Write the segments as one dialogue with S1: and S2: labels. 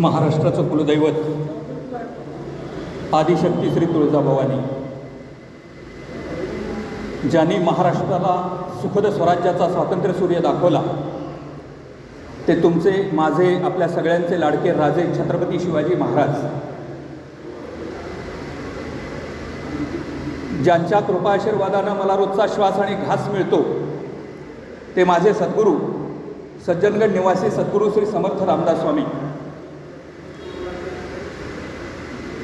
S1: महाराष्ट्राचं कुलदैवत आदिशक्ती श्री तुळजाभवानी ज्यांनी महाराष्ट्राला सुखद स्वराज्याचा स्वातंत्र्य सूर्य दाखवला ते तुमचे माझे आपल्या सगळ्यांचे लाडके राजे छत्रपती शिवाजी महाराज. ज्यांच्या कृपा आशीर्वादानं मला रोजचा श्वास आणि घास मिळतो ते माझे सद्गुरू सज्जनगड निवासी सद्गुरू श्री समर्थ रामदास स्वामी.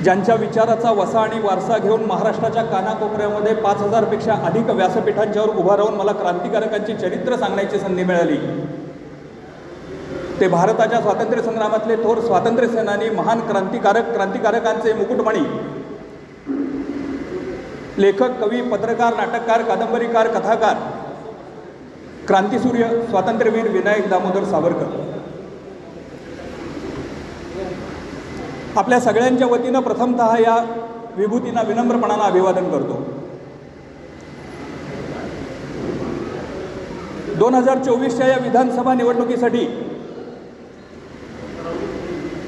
S1: ज्यांच्या विचाराचा वसा आणि वारसा घेऊन महाराष्ट्राच्या कानाकोपऱ्यामध्ये पाच हजारपेक्षा अधिक व्यासपीठांच्यावर उभा राहून मला क्रांतिकारकांची चरित्र सांगण्याची संधी मिळाली. ते भारताच्या स्वातंत्र्य संग्रामातले थोर स्वातंत्र्य सेनानी महान क्रांतिकारक क्रांतिकारकांचे मुकुटमणी. लेखक कवी पत्रकार नाटककार कादंबरीकार कथाकार. क्रांतिसूर्य स्वातंत्र्यवीर विनायक दामोदर सावरकर. आपल्या सगळ्यांच्या वतीनं प्रथमतः या विभूतींना विनम्रपणानं अभिवादन करतो. दोन हजार चोवीसच्या या विधानसभा निवडणुकीसाठी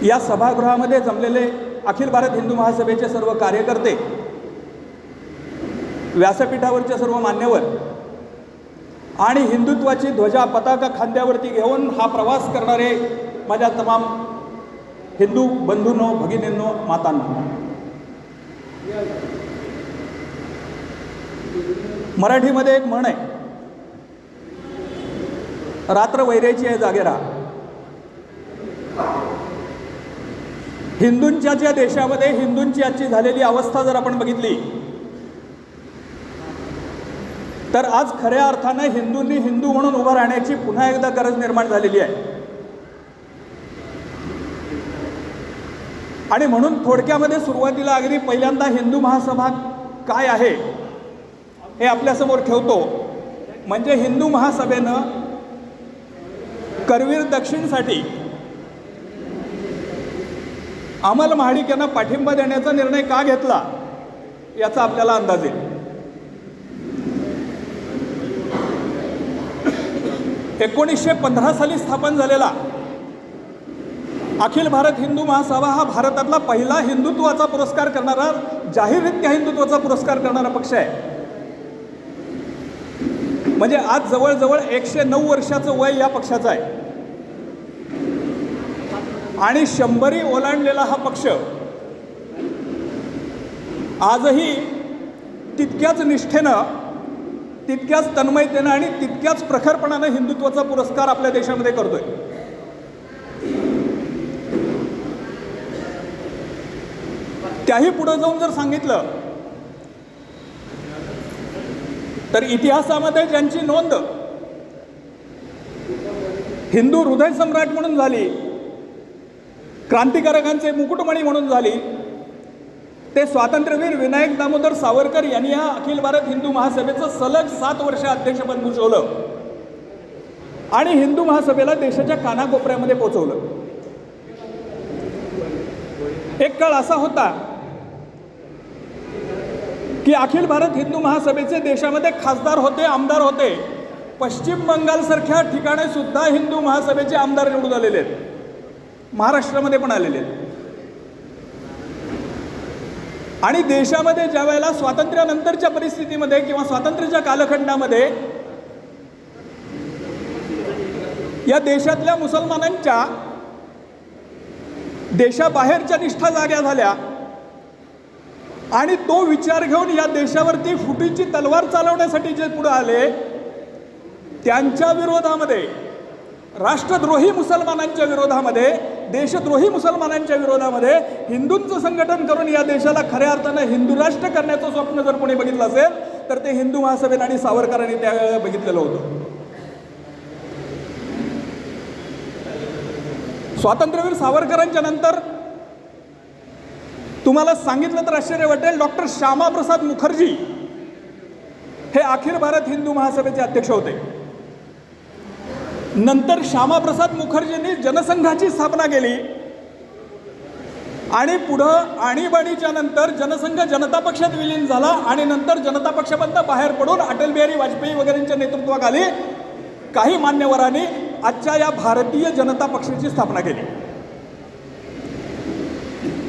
S1: या सभागृहामध्ये जमलेले अखिल भारत हिंदू महासभेचे सर्व कार्यकर्ते व्यासपीठावरचे सर्व मान्यवर आणि हिंदुत्वाची ध्वजा पताका खांद्यावरती घेऊन हा प्रवास करणारे माझ्या तमाम हिंदू बंधूंनो भगिनींनो मातांनो. मराठीमध्ये एक म्हण आहे. रात्र वैऱ्याची आहे जागेरा. हिंदूंच्या ज्या देशामध्ये हिंदूंची आजची झालेली अवस्था जर आपण बघितली तर आज खऱ्या अर्थानं हिंदूंनी हिंदू म्हणून उभं राहण्याची पुन्हा एकदा गरज निर्माण झालेली आहे. आणि म्हणून थोडक्यामध्ये सुरुवातीला अगदी पहिल्यांदा हिंदू महासभा काय आहे हे आपल्यासमोर ठेवतो. म्हणजे हिंदू महासभेनं करवीर दक्षिणसाठी अमल महाडिक यांना पाठिंबा देण्याचा निर्णय का घेतला याचा आपल्याला अंदाज येईल एकोणीसशे पंधरा साली स्थापन झालेला अखिल भारत हिंदू महासभा हा भारतातला पहिला हिंदुत्वाचा पुरस्कार करणारा जाहीररित्या हिंदुत्वाचा पुरस्कार करणारा पक्ष आहे. म्हणजे आज जवळजवळ एकशे नऊ वर्षाचं वय या पक्षाचं आहे. आणि शंभरी ओलांडलेला हा पक्ष आजही तितक्याच निष्ठेनं तितक्याच तन्मयतेनं आणि तितक्याच प्रखरपणानं हिंदुत्वाचा पुरस्कार आपल्या देशामध्ये करतोय. त्याही पुढं जाऊन जर सांगितलं तर इतिहासामध्ये ज्यांची नोंद हिंदू हृदय सम्राट म्हणून झाली क्रांतिकारकांचे मुकुटमणी म्हणून झाली ते स्वातंत्र्यवीर विनायक दामोदर सावरकर यांनी या अखिल भारत हिंदू महासभेचं सलग सात वर्ष अध्यक्षपद भूषवलं आणि हिंदू महासभेला देशाच्या कानाकोपऱ्यामध्ये पोचवलं. एक काळ असा होता की अखिल भारत हिंदू महासभेचे देशामध्ये खासदार होते आमदार होते. पश्चिम बंगालसारख्या ठिकाणी सुद्धा हिंदू महासभेचे आमदार निवडून आलेले आहेत. महाराष्ट्रामध्ये पण आलेले आहेत. आणि देशामध्ये ज्या वेळेला स्वातंत्र्यानंतरच्या परिस्थितीमध्ये किंवा स्वातंत्र्याच्या कालखंडामध्ये या देशातल्या मुसलमानांच्या देशाबाहेरच्या निष्ठा जाग्या झाल्या आणि तो विचार घेऊन या देशावरती फुटीची तलवार चालवण्यासाठी जे पुढे आले त्यांच्या विरोधामध्ये राष्ट्रद्रोही मुसलमानांच्या विरोधामध्ये देशद्रोही मुसलमानांच्या विरोधामध्ये हिंदूंचं संघटन करून या देशाला खऱ्या अर्थानं हिंदू राष्ट्र करण्याचं स्वप्न जर कोणी बघितलं असेल तर ते हिंदू महासभेनं आणि सावरकरांनी त्या बघितलेलं होतं. स्वातंत्र्यवीर सावरकरांच्या नंतर तुम्हाला सांगितलं तर आश्चर्य वाटेल. डॉक्टर श्यामाप्रसाद मुखर्जी हे अखिल भारत हिंदू महासभेचे अध्यक्ष होते. नंतर श्यामाप्रसाद मुखर्जींनी जनसंघाची स्थापना केली. आणि पुढं आणीबाणीच्या नंतर जनसंघ जनता पक्षात विलीन झाला आणि नंतर जनता पक्षामधनं बाहेर पडून अटल बिहारी वाजपेयी वगैरेंच्या नेतृत्वाखाली काही मान्यवरांनी आजच्या या भारतीय जनता पक्षाची स्थापना केली.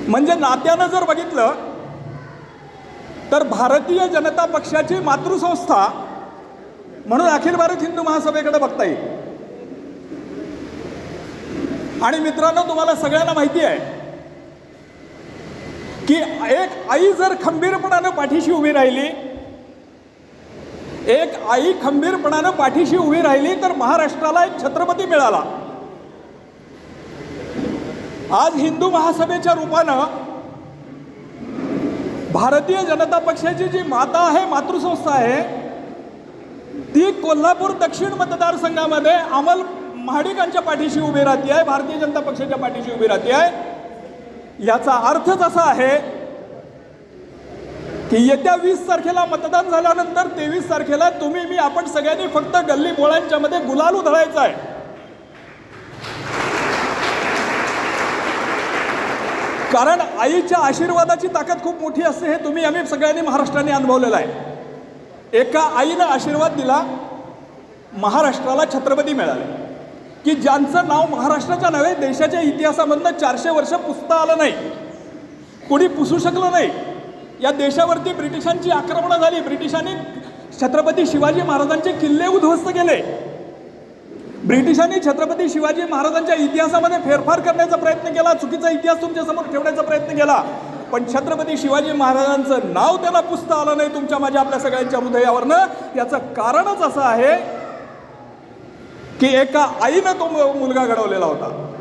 S1: म्हणजे नात्यानं जर बघितलं तर भारतीय जनता पक्षाची मातृसंस्था म्हणून अखिल भारत हिंदू महासभेकडे बघता येईल. आणि मित्रांनो तुम्हाला सगळ्यांना माहिती आहे की एक आई जर खंबीरपणानं पाठीशी उभी राहिली एक आई खंबीरपणानं पाठीशी उभी राहिली तर महाराष्ट्राला एक छत्रपती मिळाला. आज हिंदू महासभेच्या रूपानं भारतीय जनता पक्षाची जी माता आहे मातृसंस्था आहे ती कोल्हापूर दक्षिण मतदारसंघामध्ये अमल महाडिकांच्या पाठीशी उभी राहते आहे भारतीय जनता पक्षाच्या पाठीशी उभी राहते आहे. याचा अर्थच असा आहे की येत्या वीस तारखेला मतदान झाल्यानंतर तेवीस तारखेला तुम्ही मी आपण सगळ्यांनी फक्त गल्ली बोळांच्या मध्ये गुलाल उधळायचा आहे. कारण आईच्या आशीर्वादाची ताकद खूप मोठी असते हे तुम्ही आम्ही सगळ्यांनी महाराष्ट्राने अनुभवलेलं आहे. एका आईनं आशीर्वाद दिला महाराष्ट्राला छत्रपती मिळाले. की ज्यांचं नाव महाराष्ट्राच्या नव्हे देशाच्या इतिहासामधनं चारशे वर्ष पुसता आलं नाही. कोणी पुसू शकलं नाही. या देशावरती ब्रिटिशांची आक्रमणं झाली. ब्रिटिशांनी छत्रपती शिवाजी महाराजांचे किल्ले उद्ध्वस्त केले. ब्रिटिशांनी छत्रपती शिवाजी महाराजांच्या इतिहासामध्ये फेरफार करण्याचा प्रयत्न केला. चुकीचा इतिहास तुमच्यासमोर ठेवण्याचा प्रयत्न केला. पण छत्रपती शिवाजी महाराजांचं नाव त्याला पुसता आलं नाही तुमच्या माझ्या आपल्या सगळ्यांच्या हृदयावरनं. याचं कारणच असं आहे की एका आईनं तो मु- मुलगा घडवलेला होता.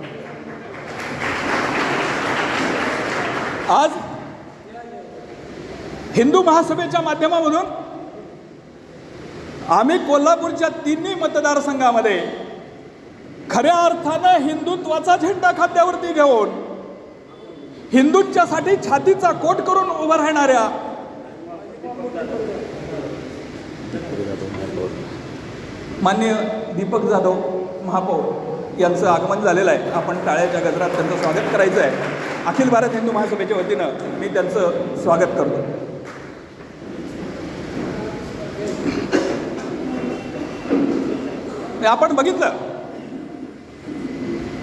S1: आज हिंदू महासभेच्या माध्यमामधून आम्ही कोल्हापूरच्या तिन्ही मतदारसंघामध्ये खऱ्या अर्थानं हिंदुत्वाचा झेंडा खात्यावरती घेऊन हिंदूंच्यासाठी छातीचा कोट करून उभं राहणाऱ्या मान्य दीपक जाधव महापौर यांचं आगमन झालेलं आहे. आपण टाळ्याच्या गजरात त्यांचं स्वागत करायचं आहे. अखिल भारत हिंदू महासभेच्या वतीनं मी त्यांचं स्वागत करतो. आपण बघितलं.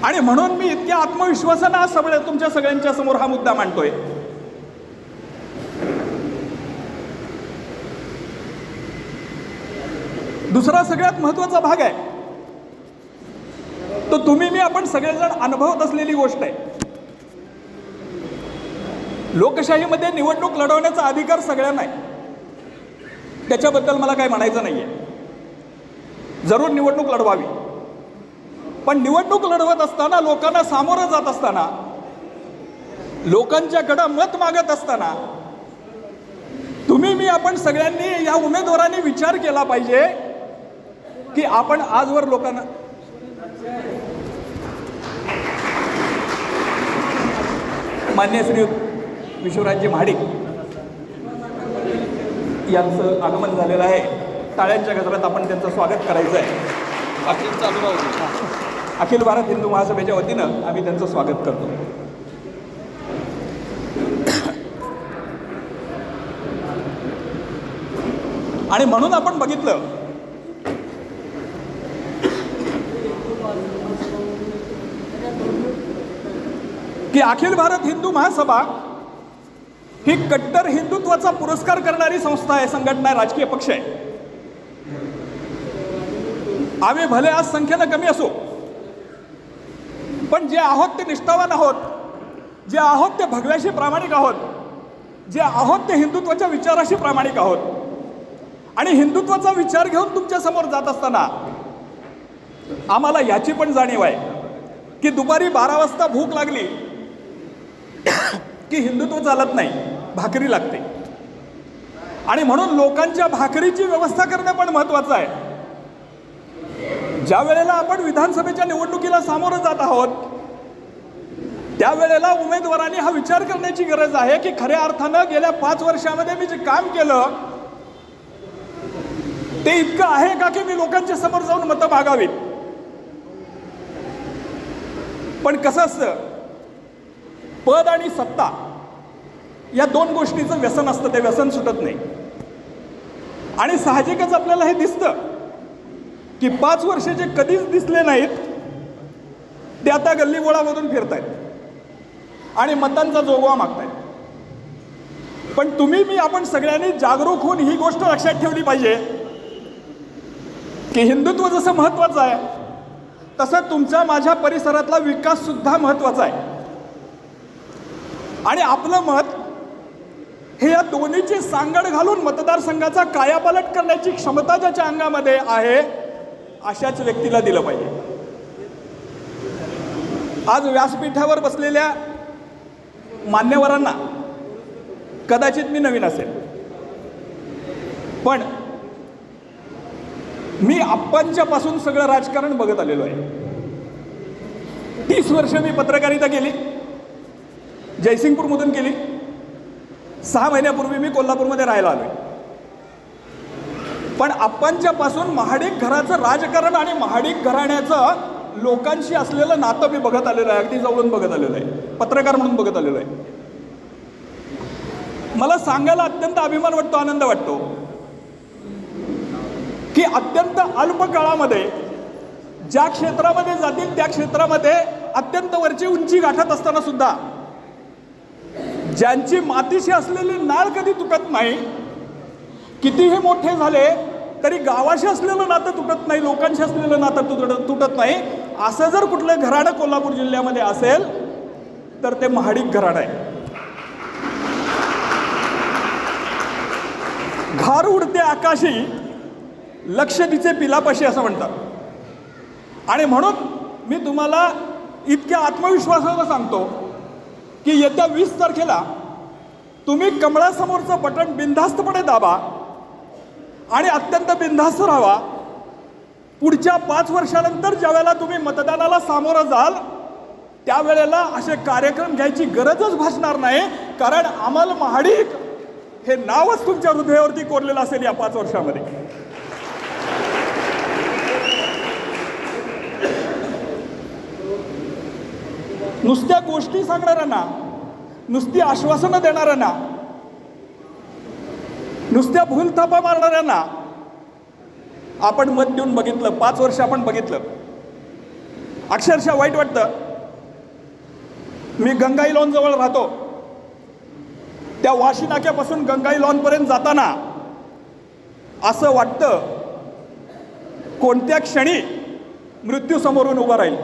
S1: आणि म्हणून मी इतक्या आत्मविश्वासानं आज सगळ्या तुमच्या सगळ्यांच्या समोर हा मुद्दा मांडतोय. दुसरा सगळ्यात महत्त्वाचा भाग आहे. तो तुम्ही मी आपण सगळेजण अनुभवत असलेली गोष्ट आहे. लोकशाहीमध्ये निवडणूक लढवण्याचा अधिकार सगळ्यांना आहे. त्याच्याबद्दल मला काही म्हणायचं नाही आहे जरूर निवडणूक लढवावी. पण निवडणूक लढवत असताना लोकांना सामोरं जात असताना लोकांच्याकडं मत मागत असताना तुम्ही मी आपण सगळ्यांनी या उमेदवारांनी विचार केला पाहिजे की आपण आजवर लोकांना मान्य श्री विश्वराजजी महाडिक यांचं आगमन झालेलं आहे. टाळ्यांच्या गजरात आपण त्यांचं स्वागत करायचं आहे
S2: अखिल चालू राहू
S1: अखिल भारत हिंदू महासभेच्या वतीनं आम्ही त्यांचं स्वागत करतो. आणि म्हणून आपण बघितलं की अखिल भारत हिंदू महासभा ही कट्टर हिंदुत्वाचा पुरस्कार करणारी संस्था आहे संघटना आहे, राजकीय पक्ष आहे. आम्ही भले आज संख्येनं कमी असू पण जे आहोत ते निष्ठावान आहोत जे आहोत ते भगव्याशी प्रामाणिक आहोत जे आहोत ते हिंदुत्वाच्या विचाराशी प्रामाणिक आहोत. आणि हिंदुत्वाचा विचार घेऊन तुमच्यासमोर जात असताना आम्हाला याची पण जाणीव आहे की दुपारी बारा वाजता भूक लागली की हिंदुत्व चालत नाही भाकरी लागते. आणि म्हणून लोकांच्या भाकरीची व्यवस्था करणं पण महत्वाचं आहे. ज्या वेळेला आपण विधानसभेच्या निवडणुकीला सामोरं जात आहोत त्यावेळेला उमेदवारांनी हा विचार करण्याची गरज आहे की खऱ्या अर्थानं गेल्या पाच वर्षामध्ये मी जे काम केलं ते इतकं आहे का की मी लोकांच्या समोर जाऊन मतं मागावीत? पण कसं असतं पद आणि सत्ता या दोन गोष्टीचं व्यसन असतं ते व्यसन सुटत नाही. आणि साहजिकच आपल्याला हे दिसतं की पाच वर्षाचे जे कधीच दिसले नाहीत ते आता गल्लीबोळामधून फिरत आहेत आणि मतांचा जोगवा मागतायत. पण तुम्ही मी आपण सगळ्यांनी जागरूक होऊन ही गोष्ट लक्षात ठेवली पाहिजे की हिंदुत्व जसं महत्वाचं आहे तसं तुमचा माझ्या परिसरातला विकास सुद्धा महत्त्वाचा आहे. आणि आपलं मत हे या दोन्हीची सांगड घालून मतदारसंघाचा कायापालट करण्याची क्षमता ज्याच्या अंगामध्ये आहे अशाच व्यक्तीला दिलं पाहिजे. आज व्यासपीठावर बसलेल्या मान्यवरांना कदाचित मी नवीन असेल. पण मी आप्पांच्या पासून सगळं राजकारण बघत आलेलो आहे. तीस वर्ष मी पत्रकारिता केली. जयसिंगपूरमधून केली. सहा महिन्यापूर्वी मी कोल्हापूरमध्ये राहायला आलो पण आपणच्यापासून महाडिक घराचं राजकारण आणि महाडिक घराण्याचं लोकांशी असलेलं नातं मी बघत आलेलं आहे. अगदी जवळून बघत आलेलं आहे. पत्रकार म्हणून बघत आलेलो आहे. मला सांगायला अत्यंत अभिमान वाटतो आनंद वाटतो. की अत्यंत अल्प काळामध्ये ज्या क्षेत्रामध्ये जातील त्या क्षेत्रामध्ये अत्यंत वरची उंची गाठत असताना सुद्धा ज्यांची मातीशी असलेली नाळ कधी तुटत नाही कितीही मोठे झाले तरी गावाशी असलेलं नातं तुटत नाही लोकांशी असलेलं नातं तुटत तुटत नाही. असं जर कुठलं घराणं कोल्हापूर जिल्ह्यामध्ये असेल तर ते महाडिक घराणं आहे. घार उडते आकाशी लक्ष तिचे पिलापाशी असं म्हणतात. आणि म्हणून मी तुम्हाला इतक्या आत्मविश्वासानं सांगतो की येत्या वीस तारखेला तुम्ही कमळासमोरचं बटन बिनधास्तपणे दाबा आणि अत्यंत बिनधास्त राहावा. पुढच्या पाच वर्षानंतर ज्यावेळेला तुम्ही मतदानाला सामोरं जाल त्यावेळेला असे कार्यक्रम घ्यायची गरजच भासणार नाही कारण अमल महाडिक हे नावच तुमच्या हृदयावरती कोरलेलं असेल या पाच वर्षामध्ये. नुसत्या गोष्टी सांगणाऱ्यांना नुसती आश्वासनं देणाऱ्यांना नुसत्या भूलथापा मारणाऱ्यांना आपण मत देऊन बघितलं पाच वर्ष आपण बघितलं. अक्षरशः वाईट वाटतं. मी गंगाई लॉन जवळ राहतो. त्या वाशी नाक्यापासून गंगाई लॉनपर्यंत जाताना असं वाटतं कोणत्या क्षणी मृत्यू समोरून उभा राहील.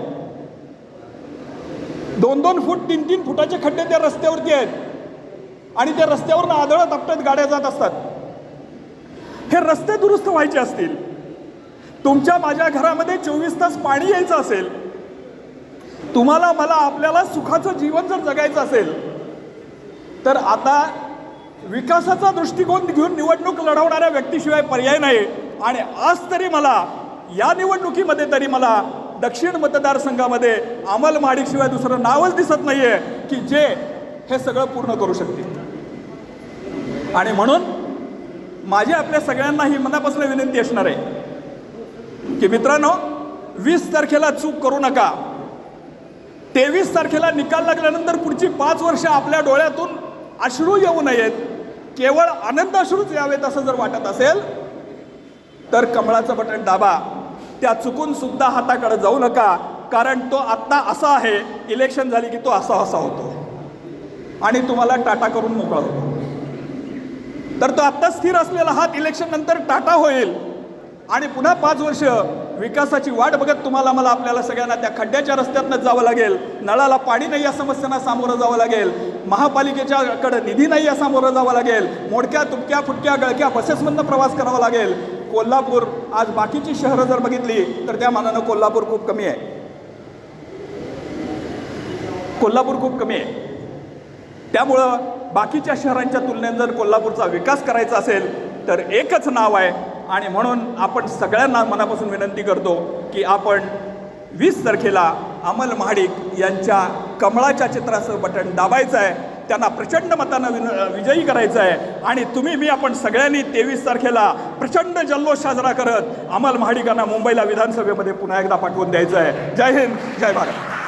S1: दोन दोन फूट तीन तीन फुटाचे खड्डे त्या रस्त्यावरती आहेत. आणि त्या रस्त्यावरून आदळत आपटत गाड्या जात असतात. हे रस्ते दुरुस्त व्हायचे असतील. तुमच्या माझ्या घरामध्ये चोवीस तास पाणी यायचं असेल. तुम्हाला मला आपल्याला सुखाचं जीवन जर जगायचं असेल तर आता विकासाचा दृष्टिकोन घेऊन निवडणूक लढवणाऱ्या व्यक्तीशिवाय पर्याय नाही आणि आज तरी मला या निवडणुकीमध्ये तरी मला दक्षिण मतदारसंघामध्ये अमल माडिकशिवाय दुसरं नावच दिसत नाही आहे की जे हे सगळं पूर्ण करू शकतील. आणि म्हणून माझी आपल्या सगळ्यांना ही मनापासून विनंती असणार आहे की मित्रांनो वीस तारखेला चूक करू नका. तेवीस तारखेला निकाल लागल्यानंतर पुढची पाच वर्ष आपल्या डोळ्यातून अश्रू येऊ नयेत. केवळ आनंद अश्रूच यावेत असं जर वाटत असेल तर कमळाचं बटन दाबा. त्या चुकून सुद्धा हाताकडे जाऊ नका कारण तो आत्ता असा आहे इलेक्शन झाली की तो असा असा होतो. आणि तुम्हाला टाटा करून मोकळा होतो. तर तो आत्ता स्थिर असलेला हात इलेक्शन नंतर टाटा होईल. आणि पुन्हा पाच वर्ष विकासाची वाट बघत तुम्हाला मला आपल्याला सगळ्यांना त्या खड्ड्याच्या रस्त्यातनं जावं लागेल. नळाला पाणी नाही या समस्यांना सामोरं जावं लागेल. महापालिकेच्याकडं निधी नाही या सामोरं जावं लागेल. मोडक्या तुटक्या फुटक्या गळक्या बसेसमधनं प्रवास करावा लागेल. कोल्हापूर आज बाकीची शहरं जर बघितली तर त्या मानानं कोल्हापूर खूप कमी आहे. कोल्हापूर खूप कमी आहे. त्यामुळं बाकीच्या शहरांच्या तुलनेत जर कोल्हापूरचा विकास करायचा असेल तर एकच नाव आहे. आणि म्हणून आपण सगळ्यांना मनापासून विनंती करतो की आपण वीस तारखेला अमल महाडिक यांच्या कमळाच्या चित्राचं बटन दाबायचं आहे. त्यांना प्रचंड मतानं विन विजयी करायचं आहे. आणि तुम्ही मी आपण सगळ्यांनी तेवीस तारखेला प्रचंड जल्लोष साजरा करत अमल महाडिकांना मुंबईला विधानसभेमध्ये पुन्हा एकदा पाठवून द्यायचं आहे. जय हिंद जय भारत.